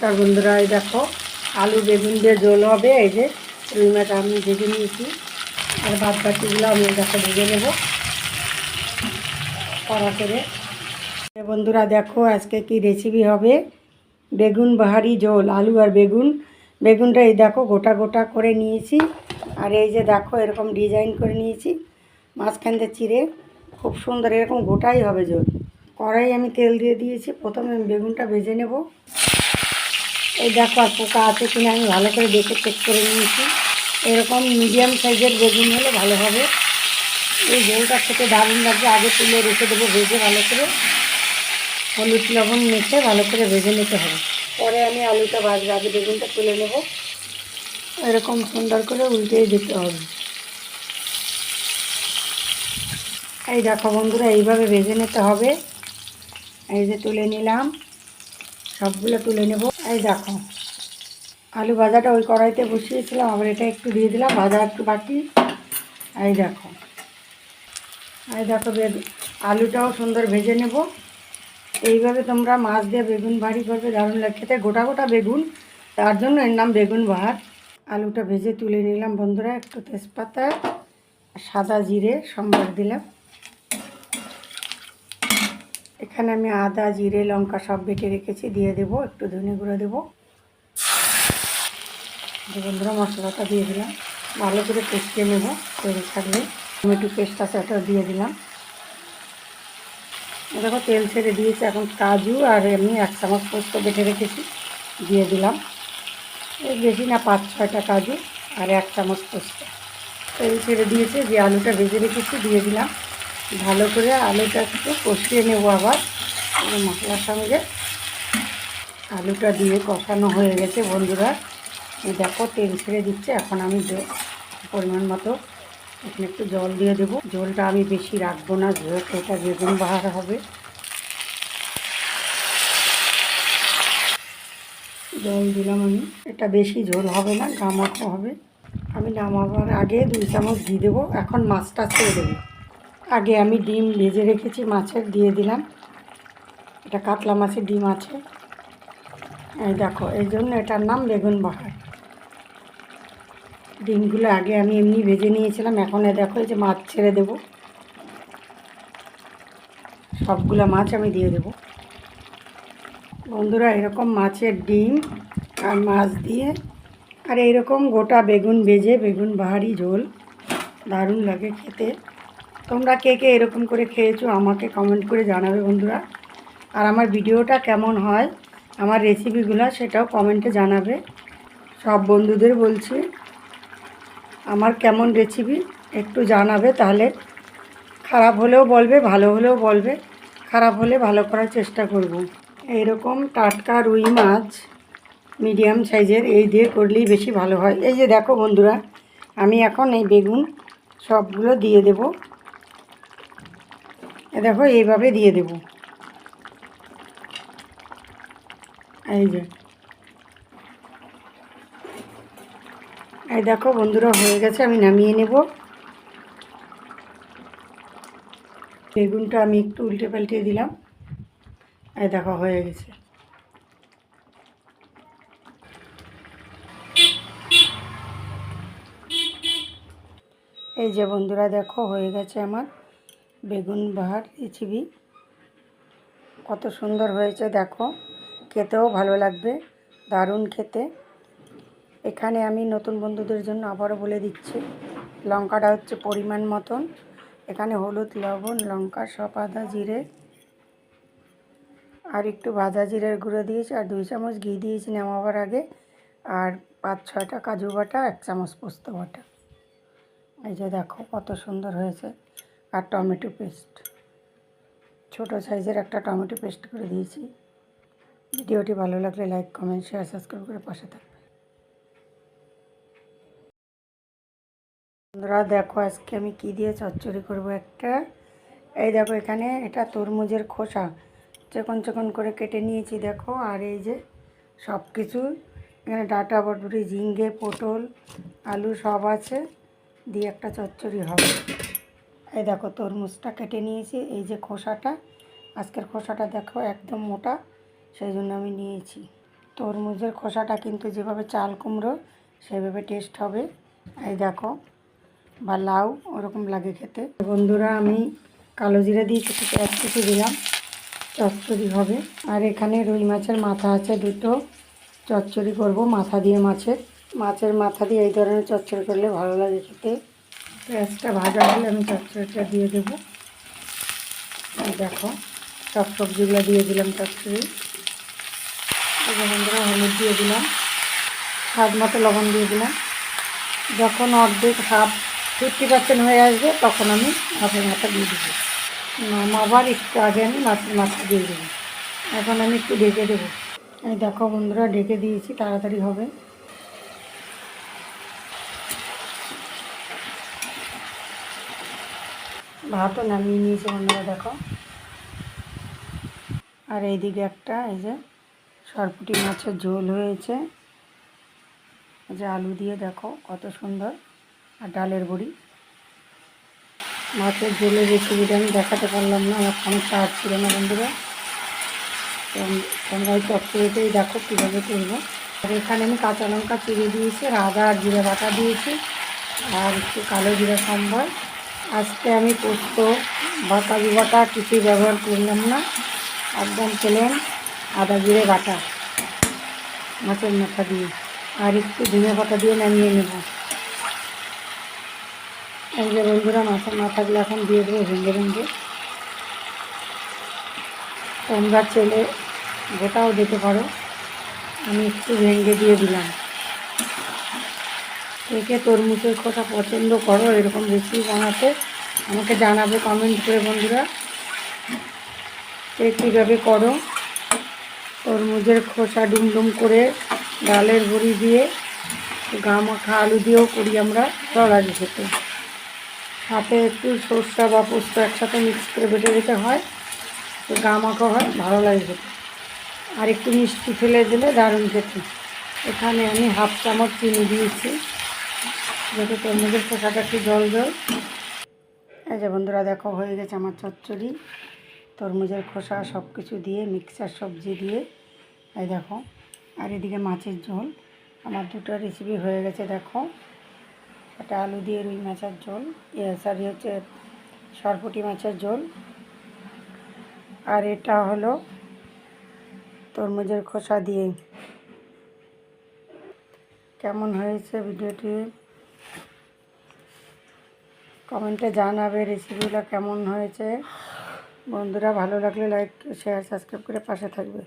নমস্কার বন্ধুরা, এই দেখো, আলু বেগুন দিয়ে ঝোল হবে, এই যে রুই মাছ আমি ভেজে নিয়েছি। আর ভাত বাকিগুলো আমি দেখো ভেজে নেব কড়া করে। বন্ধুরা, দেখো আজকে কি রেসিপি হবে। বেগুন বাহারি ঝোল, আলু আর বেগুন। বেগুনটা এই দেখো গোটা গোটা করে নিয়েছি। আর এই যে দেখো, এরকম ডিজাইন করে নিয়েছি, মাঝখান দিয়ে চিড়ে। খুব সুন্দর, এরকম গোটাই হবে ঝোল। কড়াই আমি তেল দিয়ে দিয়েছি, প্রথমে বেগুনটা ভেজে নেব। এই দেখো আর পোকা আছে কিনা আমি ভালো করে দেখে চেক করে নিয়েছি। এরকম মিডিয়াম সাইজের বেগুন হলে ভালো হবে। এই ঝোলটা খেতে দারুণ লাগবে। আগে তুলে রেখে দেবো ভেজে ভালো করে। হলুদ, লবণ মেখে ভালো করে ভেজে নিতে হবে। পরে আমি আলুটা ভাজবো। আগে বেগুনটা তুলে নেব। এরকম সুন্দর করে উল্টেই দিতে হবে। এই দেখো বন্ধুরা, এইভাবে ভেজে নিতে হবে। এই যে তুলে নিলাম। সবগুলো তুলে নেব। এই দেখো, আলু ভাজাটা ওই কড়াইতে বসিয়েছিলাম, আবার এটা একটু দিয়ে দিলাম, ভাজা একটু বাকি। এই দেখো এই দেখো আলুটাও সুন্দর ভেজে নেব। এইভাবে তোমরা মাছ দিয়ে বেগুন ভারি করবে, দারুণ লাগে। খেতে গোটা গোটা বেগুন, তার জন্য এর নাম বেগুন ভাত। আলুটা ভেজে তুলে নিলাম বন্ধুরা, একটু তেজপাতা, সাদা জিরে, সম্বার দিলাম। এখানে আমি আদা, জিরে, লঙ্কা সব বেটে রেখেছি, দিয়ে দেবো, একটু ধনে গুঁড়ো দেবো। বন্ধুরা, মশলাটা দিয়ে দিলাম। ভালো করে কষিয়ে নেব তৈরি থাকলে। টমেটো পেস্ট আছে ওটাও দিয়ে দিলাম। দেখো, তেল ছেড়ে দিয়েছি, এখন কাজু আর এমনি এক চামচ পোস্ত বেটে রেখেছি, দিয়ে দিলাম। এই বেশি না, পাঁচ ছয়টা কাজু আর এক চামচ পোস্ত। তেল ছেড়ে দিয়েছে, যে আলুটা ভেজে রেখেছি, দিয়ে দিলাম। ভালো করে আলুটা একটু কষিয়ে নেব আবার মশলার সঙ্গে। আলুটা দিয়ে কষানো হয়ে গেছে বন্ধুরা। দেখো, তেল ছেড়ে দিচ্ছে। এখন আমি পরিমাণ মতো এখানে একটু জল দিয়ে দেবো। জলটা আমি বেশি রাখব না এটা বেগুন বাহার হবে। জল দিলাম আমি। এটা বেশি ঝোল হবে না, গামাখো হবে। আমি নামাবার আগে দুই চামচ দিয়ে দেবো। এখন মাছটা ছেড়ে দেবো। আগে আমি ডিম ভেজে রেখেছি, মাছের দিয়ে দিলাম। এটা কাতলা মাছের ডিম আছে। এই দেখো, এই জন্য এটার নাম বেগুন বাহার ডিমগুলো আগে আমি এমনি ভেজে নিয়েছিলাম, এখন এ দেখো যে মাছ ছেড়ে দেবো। সবগুলো মাছ আমি দিয়ে দেবো। বন্ধুরা, এরকম মাছের ডিম আর মাছ দিয়ে, আর এইরকম গোটা বেগুন ভেজে, বেগুন বাহারি ঝোল, দারুণ লাগে খেতে। তোমরা কে কে এরকম করে খেয়েছো আমাকে কমেন্ট করে জানাবে বন্ধুরা। আর আমার ভিডিওটা কেমন হয়, আমার রেসিপিগুলো সেটাও কমেন্টে জানাবে। সব বন্ধুদের বলছি, আমার কেমন রেসিপি একটু জানাবে তাহলে খারাপ হলেও বলবে, ভালো হলেও বলবে, খারাপ হলে ভালো করার চেষ্টা করব। এইরকম টাটকা রুই মাছ মিডিয়াম সাইজের এই দিয়ে করলেই বেশি ভালো হয়। এই যে দেখো বন্ধুরা, আমি এখন এই বেগুন সবগুলো দিয়ে দেব। দেখো, এইভাবে দিয়ে দেব। এই যে। এই দেখো বন্ধুরা, হয়ে গেছে, আমি নামিয়ে নেব। বেগুনটা আমি একটু উল্টে পাল্টে দিলাম। এই দেখো, হয়ে গেছে। এই যে বন্ধুরা, দেখো, হয়ে গেছে আমার। বেগুন বাহার রেসিপি কত সুন্দর হয়েছে, দেখো। খেতেও ভালো লাগবে, দারুণ খেতে। এখানে আমি নতুন বন্ধুদের জন্য আবারও বলে দিচ্ছি, লঙ্কাটা হচ্ছে পরিমাণ মতন। এখানে হলুদ, লবণ, লঙ্কা, সব আদা, জিরে, আর একটু ভাজা জিরের গুঁড়ো দিয়েছি, আর দুই চামচ ঘি দিয়েছি নামাবার আগে, আর পাঁচ ছয়টা কাজু বাটা, এক চামচ পোস্ত বাটা। এই যে দেখো, কত সুন্দর হয়েছে। আর টমেটো পেস্ট। ছোট সাইজের একটা টমেটো পেস্ট করে দিয়েছি। ভিডিওটি ভালো লাগলে লাইক, কমেন্ট, শেয়ার, সাবস্ক্রাইব করে পাশে থাকবে বন্ধুরা, দেখো আজকে আমি কি দিয়ে চচ্চড়ি করব একটা। এই দেখো এখানে এটা তরমুজের খোসা। চেকন চেকন করে কেটে নিয়েছি, দেখো, আর এই যে সব কিছু এখানে ডাটা বটবটি ঝিঙ্গে পটল, আলু সব আছে। দিয়ে একটা চচ্চড়ি হবে। এই দেখো তরমুজটা কেটে নিয়েছি, এই যে খোসাটা, আজকের খোসাটা দেখো একদম মোটা, সেই জন্য আমি নিয়েছি। তরমুজের খোসাটা কিন্তু যেভাবে চাল কুমড়ো, সেভাবে টেস্ট হবে। এই দেখো, বা লাউ, ওরকম লাগে খেতে। বন্ধুরা, আমি কালো জিরা দিয়ে কিছু পেঁয়াজ কুচি দিলাম, চচ্চড়ি হবে। আর এখানে রুই মাছের মাথা আছে দুটো, চচ্চড়ি করব মাথা দিয়ে মাছের। মাছের মাথা দিয়ে এই ধরনের চচ্চড়ি করলে ভালো লাগে খেতে। পেঁয়াজটা ভাজা হলে আমি চচ্চড়িটা দিয়ে দেবো। দেখো, সব সবজিগুলো দিয়ে দিলাম চচ্চড়ি। বন্ধুরা, হলুদ দিয়ে দিলাম, স্বাদ মতো লবণ দিয়ে দিলাম। যখন অর্ধেক হাফ ফিফটি পার্সেন্ট হয়ে আসবে, তখন আমি মাছের মাথা দিয়ে দেবো। আবার একটু আগে আমি মাছের মাথা দিয়ে দেবো। এখন আমি একটু ঢেকে দেবো। দেখো বন্ধুরা, ঢেকে দিয়েছি, তাড়াতাড়ি হবে। ভাতও নামিয়ে নিয়েছে বন্ধুরা, দেখো। আর এইদিকে একটা, এই যে সরপুটি মাছের ঝোল হয়েছে। যে আলু দিয়ে দেখো কত সুন্দর, আর ডালের বড়ি। মাছের ঝোলের রেসিপিটা আমি দেখাতে পারলাম না, আমার ফোনে চার্জ ছিল না বন্ধুরা। তোমরা ওই চচ্চড়িতেই দেখো, কীভাবে করব। আর এখানে আমি কাঁচা লঙ্কা চিড়ে দিয়েছি, আর আদা আর জিরে বাটা দিয়েছি, আর একটু কালো জিরা সম্বর। আজকে আমি পোস্ত, বাটা কাজু বাটা কিছুই ব্যবহার করলাম না। একদম প্লেন আদা জিরে বাটা, মাছের মাথা দিয়ে। আর একটু ধনে পাতা দিয়ে নামিয়ে নেব। যে বন্ধুরা, মাছের মাথাগুলো এখন দিয়ে দেবো ভেঙে ভেঙে। তোমরা ছেলে গোটাও দিতে পারো। আমি একটু ভেঙে দিয়ে দিলাম। কে তরমুজের খোসা পছন্দ করো, এরকম রেসিপি বানাতে। আমাকে জানাবে কমেন্ট করে বন্ধুরা কে কীভাবে করো। তরমুজের খোসা ডুমডুম করে ডালের বড়ি দিয়ে, গা মাখা আলু দিয়েও করি আমরা লাগে খেতে। সাথে একটু সর্ষা বা পোস্ত একসাথে মিক্স করে বেটে দিতে হয়, তো গা মাখা হয়, ভালো লাগে খেতে। আর একটু মিষ্টি ফেলে দিলে দারুণ খেতে। এখানে আমি হাফ চামচ চিনি দিয়েছি। যাতে তরমুজের খোসাটা একটু জল জল? এই যে বন্ধুরা, দেখো, হয়ে গেছে আমার চচ্চড়ি। তরমুজের খোসা সব কিছু দিয়ে, মিক্সার সবজি দিয়ে। এই দেখো, আর এদিকে মাছের ঝোল। আমার দুটো রেসিপি হয়ে গেছে, দেখো। একটা আলু দিয়ে রুই মাছের ঝোল সরি হচ্ছে সরপুটি মাছের ঝোল। আর এটা হলো তরমুজের খোসা দিয়ে। কেমন হয়েছে ভিডিওটি? কমেন্টে জানাবে রেসিপিগুলো কেমন হয়েছে। বন্ধুরা ভালো লাগলে লাইক শেয়ার সাবস্ক্রাইব করে পাশে থাকবে।